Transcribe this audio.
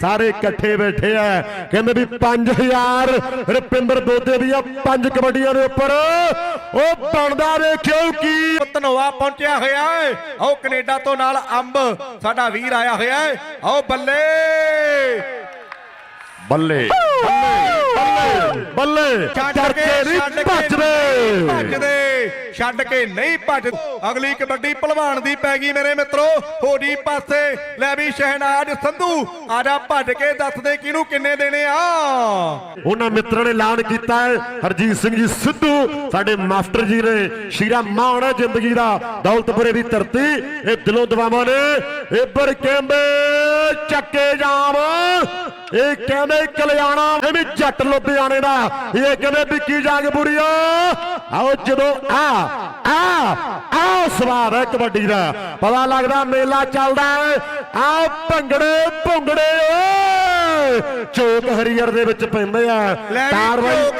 ਸਾਰੇ ਇਕੱਠੇ ਬੈਠੇ ਆ। ਕਹਿੰਦੇ ਵੀ 5000 ਰੁਪਿੰਦਰ ਦੋਦੇ ਵੀ ਆ ਪੰਜ ਕਬੱਡੀਆਂ ਦੇ ਉੱਪਰ। ਉਹ ਬਣਦਾ ਵੇਖਿਓ ਕੀ। ਧਨੋਆ ਪਹੁੰਚਿਆ ਹੋਇਆ ਹੈ ਆਓ ਕੈਨੇਡਾ ਤੋਂ ਨਾਲ ਅੰਬ ਸਾਡਾ ਵੀਰ ਆਇਆ ਹੋਇਆ ਹੈ ਆਓ ਬੱਲੇ। ਬੱਲੇ ਬੱਲੇ ਬੱਲੇ ਛੱਡ ਕਰਕੇ ਕੇ ਨਹੀਂ ਛੱਡ ਕੇ ਭੱਜਦੇ। ਭੱਜਦੇ। ਛੱਡ ਕੇ ਨਹੀਂ ਭੱਜ। ਅਗਲੀ ਕਬੱਡੀ ਭਲਵਾਨ ਦੀ ਪੈ ਗਈ ਮੇਰੇ ਮਿੱਤਰੋ। ਹੋਜੀ ਪਾਸੇ ਲੈ ਵੀ ਸ਼ਹਿਨਾਜ਼ ਸੰਧੂ। ਆ ਭੱਜ ਕੇ ਦੱਸ ਦੇ ਕਿਹਨੂੰ ਕਿੰਨੇ ਦੇਣੇ ਆ। ਉਹਨਾਂ ਮਿੱਤਰਾਂ ਨੇ ਐਲਾਨ ਕੀਤਾ ਹੈ। ਹਰਜੀਤ ਸਿੰਘ ਜੀ ਸਿੱਧੂ, ਸਾਡੇ ਮਾਸਟਰ ਜੀ ਨੇ ਸ਼ੀਰਾ ਮਾਣ ਜ਼ਿੰਦਗੀ ਦਾ, ਦੌਲਤਪੁਰੇ ਦੀ ਧਰਤੀ। ਇਹ ਦਿਲੋਂ ਦਵਾਵਾਂ ਨੇ। ਇੱਬਰ ਕਹਿੰਦੇ ਚੱਕੇ ਜਾਮ। ਇਹ ਕਹਿੰਦੇ ਕਲਿਆਣਾ ਇਹ ਵੀ ਜੱਟ ਲੁਧਿਆਣੇ ਦਾ। ਇਹ ਕਹਿੰਦੇ ਵਿੱਕੀ ਜੰਗਪੁਰੀਆ ਆਓ ਜਦੋਂ ਆ ਆ ਆ ਸਵਾਦ ਹੈ ਕਬੱਡੀ ਦਾ। ਪਤਾ ਲੱਗਦਾ ਮੇਲਾ ਚੱਲਦਾ ਆ ਭੰਗੜੇ ਭੁੰਗੜੇ ਓਏ। ਚੋਕ ਹਰੀਅਰ ਦੇ ਵਿੱਚ ਪੈਂਦੇ ਆ। ਕਾਰਵਾਈ